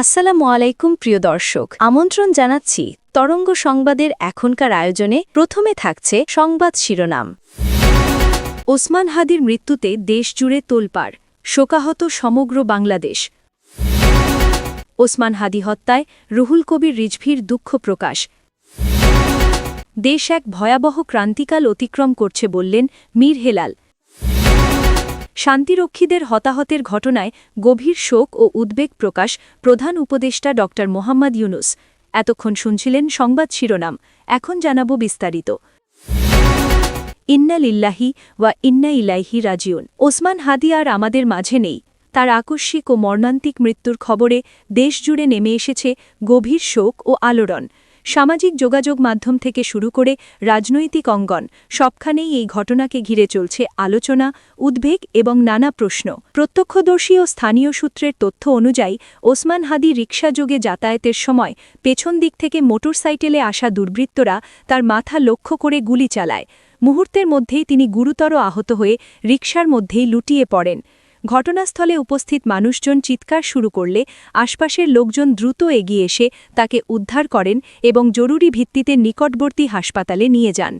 আসসালামু আলাইকুম, প্রিয় দর্শক। আমন্ত্রণ জানাচ্ছি তরঙ্গ সংবাদের এখনকার আয়োজনে। প্রথমে থাকছে সংবাদ শিরোনাম। ওসমান হাদির মৃত্যুতে দেশজুড়ে তোলপাড়, শোকাহত সমগ্র বাংলাদেশ। ওসমান হাদি হত্যায় রুহুল কবির রিজভির দুঃখ প্রকাশ। দেশ এক ভয়াবহ ক্রান্তিকাল অতিক্রম করছে বললেন মীর হেলাল। শান্তিরক্ষীদের হতাহতের ঘটনায় গভীর শোক ও উদ্বেগ প্রকাশ প্রধান উপদেষ্টা ড. মোহাম্মদ ইউনুস। এতক্ষণ শুনছিলেন সংবাদ শিরোনাম। এখন জানাব বিস্তারিত। ইন্না লিল্লাহি ওয়া ইন্না ইলাইহি রাজিউন। ওসমান হাদি আর আমাদের মাঝে নেই। তার আকস্মিক ও মর্মান্তিক মৃত্যুর খবরে দেশজুড়ে নেমে এসেছে গভীর শোক ও আলোড়ন। সামাজিক যোগাযোগ মাধ্যম থেকে শুরু করে রাজনৈতিক অঙ্গন সবখানেই এই ঘটনাকে ঘিরে চলছে আলোচনা, উদ্বেগ এবং নানা প্রশ্ন। প্রত্যক্ষদর্শী ও স্থানীয় সূত্রের তথ্য অনুযায়ী, ওসমান হাদি রিকশাযোগে যাতায়াতের সময় পেছন দিক থেকে মোটরসাইকেলে আসা দুর্বৃত্তরা তার মাথা লক্ষ্য করে গুলি চালায়। মুহূর্তের মধ্যেই তিনি গুরুতর আহত হয়ে রিকশার মধ্যেই লুটিয়ে পড়েন। ঘটনাস্থলে উপস্থিত মানুষজন চিৎকার শুরু করলে আশপাশের লোকজন দ্রুত এগিয়ে এসে তাকে উদ্ধার করেন এবং জরুরি ভিত্তিতে নিকটবর্তী হাসপাতালে নিয়ে যান।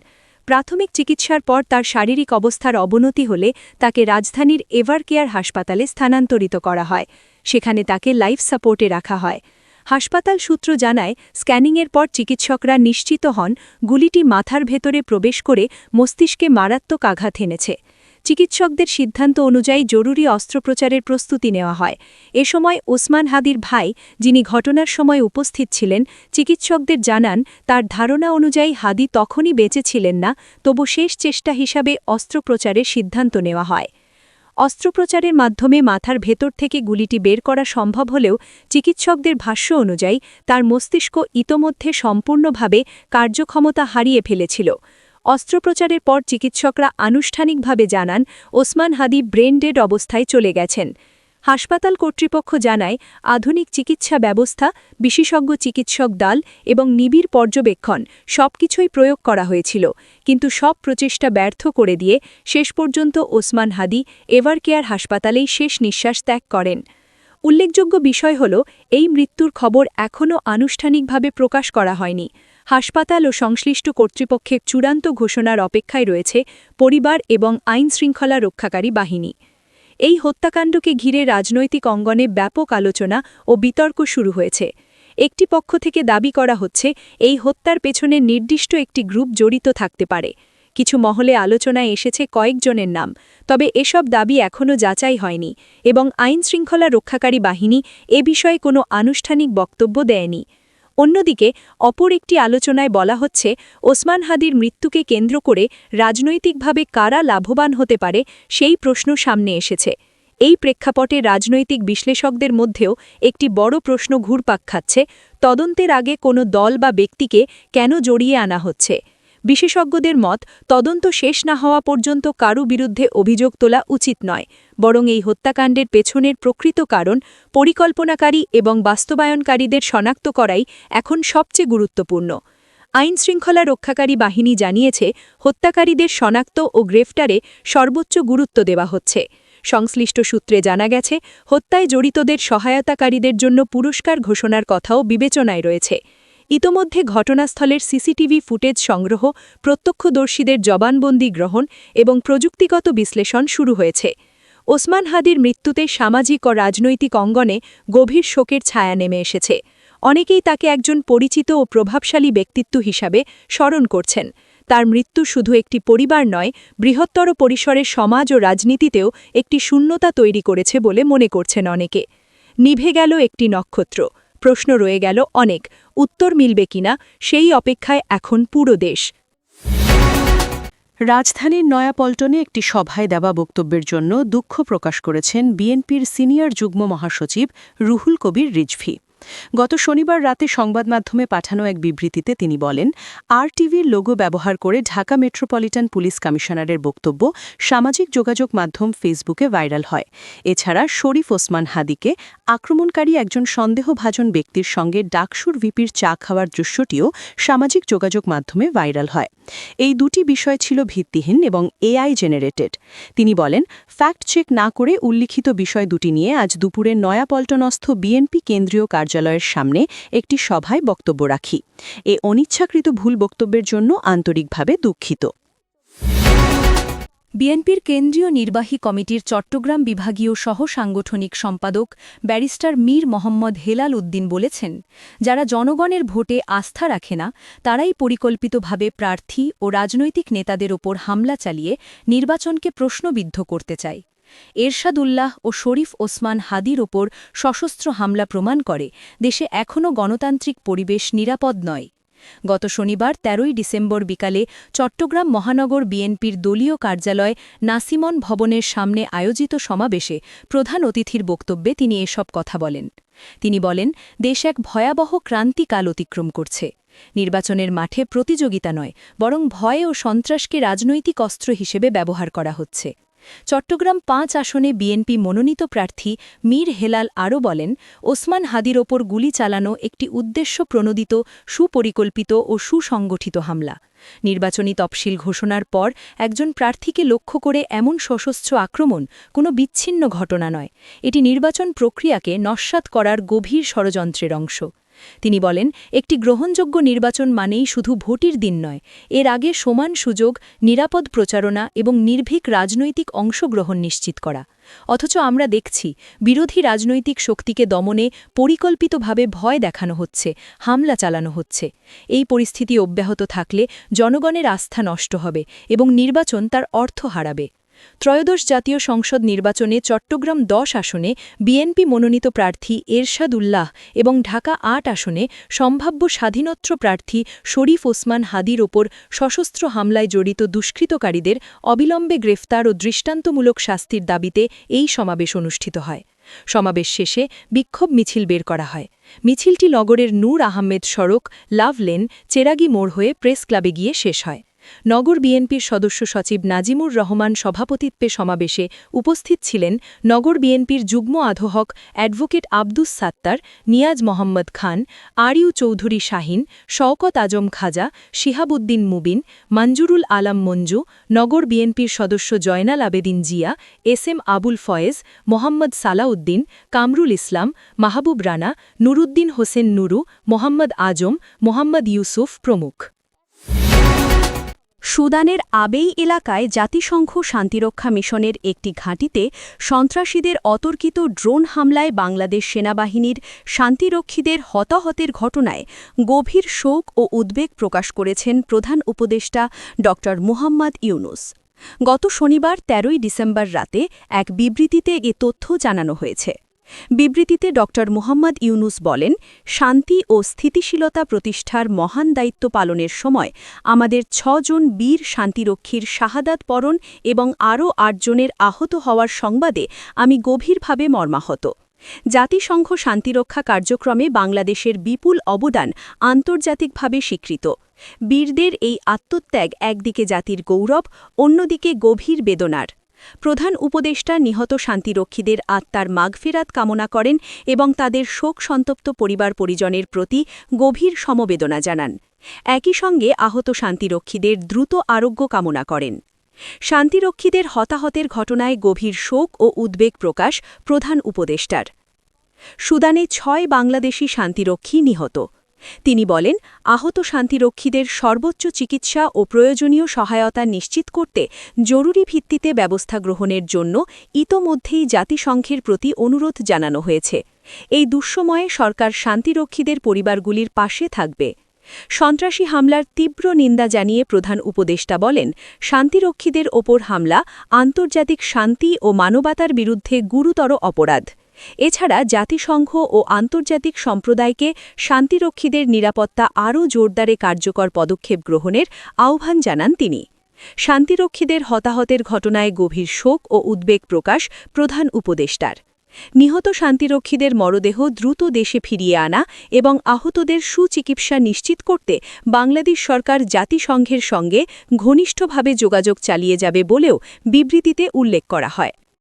প্রাথমিক চিকিৎসার পর তার শারীরিক অবস্থার অবনতি হলে তাকে রাজধানীর এভার কেয়ার হাসপাতালে স্থানান্তরিত করা হয়, সেখানে তাকে লাইফ সাপোর্টে রাখা হয়। হাসপাতাল সূত্র জানায়, স্ক্যানিংয়ের পর চিকিৎসকরা নিশ্চিত হন, গুলিটি মাথার ভেতরে প্রবেশ করে মস্তিষ্কে মারাত্মক আঘাত এনেছে। চিকিৎসকদের সিদ্ধান্ত অনুযায়ী জরুরি অস্ত্রোপচারের প্রস্তুতি নেওয়া হয়। এ সময় ওসমান হাদির ভাই, যিনি ঘটনার সময় উপস্থিত ছিলেন, চিকিৎসকদের জানান, তার ধারণা অনুযায়ী হাদি তখনই বেঁচে ছিলেন না, তবু শেষ চেষ্টা হিসাবে অস্ত্রোপচারের সিদ্ধান্ত নেওয়া হয়। অস্ত্রোপচারের মাধ্যমে মাথার ভেতর থেকে গুলিটি বের করা সম্ভব হলেও চিকিৎসকদের ভাষ্য অনুযায়ী, তার মস্তিষ্ক ইতোমধ্যে সম্পূর্ণভাবে কার্যক্ষমতা হারিয়ে ফেলেছিল। অস্ত্রোপচারের পর চিকিৎসকরা আনুষ্ঠানিকভাবে জানান, ওসমান হাদি ব্রেন ডেড অবস্থায় চলে গেছেন। হাসপাতাল কর্তৃপক্ষ জানায়, আধুনিক চিকিৎসা ব্যবস্থা, বিশেষজ্ঞ চিকিৎসক দল এবং নিবিড় পর্যবেক্ষণ সবকিছুই প্রয়োগ করা হয়েছিল। কিন্তু সব প্রচেষ্টা ব্যর্থ করে দিয়ে শেষ পর্যন্ত ওসমান হাদি এভারকেয়ার হাসপাতালেই শেষ নিঃশ্বাস ত্যাগ করেন। উল্লেখযোগ্য বিষয় হল, এই মৃত্যুর খবর এখনও আনুষ্ঠানিকভাবে প্রকাশ করা হয়নি। হাসপাতাল ও সংশ্লিষ্ট কর্তৃপক্ষের চূড়ান্ত ঘোষণার অপেক্ষায় রয়েছে পরিবার এবং আইন শৃঙ্খলা রক্ষাকারী বাহিনী। এই হত্যাকাণ্ডকে ঘিরে রাজনৈতিক অঙ্গনে ব্যাপক আলোচনা ও বিতর্ক শুরু হয়েছে। একটি পক্ষ থেকে দাবি করা হচ্ছে, এই হত্যার পেছনে নির্দিষ্ট একটি গ্রুপ জড়িত থাকতে পারে। কিছু মহলে আলোচনায় এসেছে কয়েকজনের নাম, তবে এসব দাবি এখনও যাচাই হয়নি এবং আইন শৃঙ্খলা রক্ষাকারী বাহিনী এ বিষয়ে কোনো আনুষ্ঠানিক বক্তব্য দেয়নি। অন্যদিকে, অপর একটি আলোচনায় বলা হচ্ছে, ওসমান হাদির মৃত্যুকে কেন্দ্র করে রাজনৈতিকভাবে কারা লাভবান হতে পারে সেই প্রশ্ন সামনে এসেছে। এই প্রেক্ষাপটে রাজনৈতিক বিশ্লেষকদের মধ্যেও একটি বড় প্রশ্ন ঘুরপাক খাচ্ছে, তদন্তের আগে কোনো দল বা ব্যক্তিকে কেন জড়িয়ে আনা হচ্ছে? বিশেষজ্ঞদের মত, তদন্ত শেষ না হওয়া পর্যন্ত কারু বিরুদ্ধে অভিযোগ তোলা উচিত নয়, বরং এই হত্যাকাণ্ডের পেছনের প্রকৃত কারণ পরিকল্পনাকারী এবং বাস্তবায়নকারীদের শনাক্ত করাই এখন সবচেয়ে গুরুত্বপূর্ণ। আইন শৃঙ্খলা রক্ষাকারী বাহিনী জানিয়েছে, হত্যাকারীদের শনাক্ত ও গ্রেফতারে সর্বোচ্চ গুরুত্ব দেওয়া হচ্ছে। সংশ্লিষ্ট সূত্রে জানা গেছে, হত্যায় জড়িতদের সহায়তাকারীদের জন্য পুরস্কার ঘোষণার কথাও বিবেচনায় রয়েছে। ইতোমধ্যে ঘটনাস্থলের সিসিটিভি ফুটেজ সংগ্রহ, প্রত্যক্ষদর্শীদের জবানবন্দি গ্রহণ এবং প্রযুক্তিগত বিশ্লেষণ শুরু হয়েছে। ওসমান হাদির মৃত্যুতে সামাজিক ও রাজনৈতিক অঙ্গনে গভীর শোকের ছায়া নেমে এসেছে। অনেকেই তাকে একজন পরিচিত ও প্রভাবশালী ব্যক্তিত্ব হিসাবে স্মরণ করছেন। তার মৃত্যু শুধু একটি পরিবার নয়, বৃহত্তর পরিসরের সমাজ ও রাজনীতিতেও একটি শূন্যতা তৈরি করেছে বলে মনে করছেন অনেকে। নিভে গেল একটি নক্ষত্র। প্রশ্ন রয়ে গেল অনেক। উত্তর মিলবে কিনা, সেই অপেক্ষায় এখন পুরো দেশ। রাজধানীর নয়াপল্টনে একটি সভায় দেওয়া বক্তব্যের জন্য দুঃখ প্রকাশ করেছেন বিএনপির সিনিয়র যুগ্ম মহাসচিব রুহুল কবির রিজভি। গত শনিবার রাতে সংবাদ মাধ্যমে পাঠানো এক বিবৃতিতে তিনি বলেন আর টিভির লোগো ব্যবহার করে ঢাকা মেট্রোপলিটন পুলিশ কমিশনারের বক্তব্য সামাজিক যোগাযোগ মাধ্যম ফেসবুকে ভাইরাল হয়। এছাড়া শরীফ ওসমান হাদিকে আক্রমণকারী একজন সন্দেহভাজন ব্যক্তির সঙ্গে ডাকসুর ভিপির চা খাওয়ার দৃশ্যটিও সামাজিক যোগাযোগ মাধ্যমে ভাইরাল হয়। এই দুটি বিষয় ছিল ভিত্তিহীন এবং এআই জেনারেটেড। তিনি বলেন, ফ্যাক্ট চেক না করে উল্লিখিত বিষয় দুটি নিয়ে আজ দুপুরে নয়াপল্টনস্থ বিএনপি কেন্দ্রীয় কার্যালয়ের সামনে একটি সভায় বক্তব্য রাখি। এ অনিচ্ছাকৃত ভুল বক্তব্যের জন্য আন্তরিকভাবে দুঃখিত। বিএনপির কেন্দ্রীয় নির্বাহী কমিটির চট্টগ্রাম বিভাগীয় সহসাংগঠনিক সম্পাদক ব্যারিস্টার মীর মোহাম্মদ হেলাল উদ্দিন বলেছেন, যারা জনগণের ভোটে আস্থা রাখে না, তারাই পরিকল্পিতভাবে প্রার্থী ও রাজনৈতিক নেতাদের ওপর হামলা চালিয়ে নির্বাচনকে প্রশ্নবিদ্ধ করতে চায়। এরশাদুল্লাহ ও শরীফ ওসমান হাদির ওপর সশস্ত্র হামলা প্রমাণ করে, দেশে এখনও গণতান্ত্রিক পরিবেশ নিরাপদ নয়। গত শনিবার ১৩ই ডিসেম্বর বিকালে চট্টগ্রাম মহানগর বিএনপির দলীয় কার্যালয় নাসিমন ভবনের সামনে আয়োজিত সমাবেশে প্রধান অতিথির বক্তব্যে তিনি এসব কথা বলেন। তিনি বলেন, দেশ এক ভয়াবহ ক্রান্তিকাল অতিক্রম করছে। নির্বাচনের মাঠে প্রতিযোগিতা নয়, বরং ভয় ও সন্ত্রাসকে রাজনৈতিক অস্ত্র হিসেবে ব্যবহার করা হচ্ছে। চট্টগ্রাম পাঁচ আসনে বিএনপি মনোনীত প্রার্থী মীর হেলাল আরও বলেন, ওসমান হাদির ওপর গুলি চালানো একটি উদ্দেশ্য প্রণোদিত, সুপরিকল্পিত ও সুসংগঠিত হামলা। নির্বাচনী তফসিল ঘোষণার পর একজন প্রার্থীকে লক্ষ্য করে এমন সশস্ত্র আক্রমণ কোনো বিচ্ছিন্ন ঘটনা নয়। এটি নির্বাচন প্রক্রিয়াকে নস্যাৎ করার গভীর ষড়যন্ত্রের অংশ। তিনি বলেন, একটি গ্রহণযোগ্য নির্বাচন মানেই শুধু ভোটের দিন নয়, এর আগে সমান সুযোগ, নিরাপদ প্রচারণা এবং নির্ভীক রাজনৈতিক অংশগ্রহণ নিশ্চিত করা। অথচ আমরা দেখছি, বিরোধী রাজনৈতিক শক্তিকে দমনে পরিকল্পিতভাবে ভয় দেখানো হচ্ছে, হামলা চালানো হচ্ছে। এই পরিস্থিতি অব্যাহত থাকলে জনগণের আস্থা নষ্ট হবে এবং নির্বাচন তার অর্থ হারাবে। ত্রয়োদশ জাতীয় সংসদ নির্বাচনে চট্টগ্রাম দশ আসনে বিএনপি মনোনীত প্রার্থী এরশাদ উল্লাহ এবং ঢাকা আট আসনে সম্ভাব্য স্বাধীনত্র প্রার্থী শরীফ ওসমান হাদির ওপর সশস্ত্র হামলায় জড়িত দুষ্কৃতকারীদের অবিলম্বে গ্রেফতার ও দৃষ্টান্তমূলক শাস্তির দাবিতে এই সমাবেশ অনুষ্ঠিত হয়। সমাবেশ শেষে বিক্ষোভ মিছিল বের করা হয়। মিছিলটি নগরের নূর আহমেদ সড়ক, লাভলেন, চেরাগি মোড় হয়ে প্রেস ক্লাবে গিয়ে শেষ হয়। নগর বিএনপির সদস্য সচিব নাজিমুর রহমান সভাপতিত্বে সমাবেশে উপস্থিত ছিলেন নগর বিএনপির যুগ্ম ad hoc advocate Abdus Sattar, Niaz Mohammad Khan, আরিউ Chowdhury Shahin, Shawkat Azam Khaja, Shihabuddin Mubin, Manjurul Alam Manju, নগর বিএনপির সদস্য জয়নাল আবেদিন জিয়া, এস এম আবুল ফয়েজ, মোহাম্মদ সালাউদ্দিন, কামরুল ইসলাম, মাহবুব রানা, নুরুদ্দিন হোসেন নুরু, মোহাম্মদ আজম, মোহাম্মদ ইউসুফ প্রমুখ। সুদানের আবেই এলাকায় জাতিসংঘ শান্তিরক্ষা মিশনের একটি ঘাঁটিতে সন্ত্রাসীদের অতর্কিত ড্রোন হামলায় বাংলাদেশ সেনাবাহিনীর শান্তিরক্ষীদের হতাহতের ঘটনায় গভীর শোক ও উদ্বেগ প্রকাশ করেছেন প্রধান উপদেষ্টা ড. মুহাম্মদ ইউনুস। গত শনিবার ১৩ই ডিসেম্বর রাতে এক বিবৃতিতে এ তথ্য জানানো হয়েছে। বিবৃতিতে ড. মুহাম্মদ ইউনুস বলেন, শান্তি ও স্থিতিশীলতা প্রতিষ্ঠার মহান দায়িত্ব পালনের সময় আমাদের ছজন বীর শান্তিরক্ষীর শাহাদাত পরণ এবং আরও আটজনের আহত হওয়ার সংবাদে আমি গভীরভাবে মর্মাহত। জাতিসংঘ শান্তিরক্ষা কার্যক্রমে বাংলাদেশের বিপুল অবদান আন্তর্জাতিকভাবে স্বীকৃত। বীরদের এই আত্মত্যাগ একদিকে জাতির গৌরব, অন্যদিকে গভীর বেদনার। প্রধান উপদেষ্টা নিহত শান্তিরক্ষীদের আত্মার মাগফেরাত কামনা করেন এবং তাদের শোক সন্তপ্ত পরিবার পরিজনের প্রতি গভীর সমবেদনা জানান। একই সঙ্গে আহত শান্তিরক্ষীদের দ্রুত আরোগ্য কামনা করেন। শান্তিরক্ষীদের হতাহতের ঘটনায় গভীর শোক ও উদ্বেগ প্রকাশ প্রধান উপদেষ্টার। সুদানে ছয় বাংলাদেশি শান্তিরক্ষী নিহত। তিনি বলেন, আহত শান্তিরক্ষীদের সর্বোচ্চ চিকিৎসা ও প্রয়োজনীয় সহায়তা নিশ্চিত করতে জরুরি ভিত্তিতে ব্যবস্থা গ্রহণের জন্য ইতোমধ্যেই জাতিসংঘের প্রতি অনুরোধ জানানো হয়েছে। এই দুঃসময়ে সরকার শান্তিরক্ষীদের পরিবারগুলির পাশে থাকবে। সন্ত্রাসী হামলার তীব্র নিন্দা জানিয়ে প্রধান উপদেষ্টা বলেন, শান্তিরক্ষীদের ওপর হামলা আন্তর্জাতিক শান্তি ও মানবতার বিরুদ্ধে গুরুতর অপরাধ। এছাড়া জাতিসংঘ ও আন্তর্জাতিক সম্প্রদায়কে শান্তিরক্ষীদের নিরাপত্তা আরও জোরদারে কার্যকর পদক্ষেপ গ্রহণের আহ্বান জানান তিনি। শান্তিরক্ষীদের হতাহতের ঘটনায় গভীর শোক ও উদ্বেগ প্রকাশ প্রধান উপদেষ্টার। নিহত শান্তিরক্ষীদের মরদেহ দ্রুত দেশে ফিরিয়ে আনা এবং আহতদের সুচিকিৎসা নিশ্চিত করতে বাংলাদেশ সরকার জাতিসংঘের সঙ্গে ঘনিষ্ঠভাবে যোগাযোগ চালিয়ে যাবে বলেও বিবৃতিতে উল্লেখ করা হয়।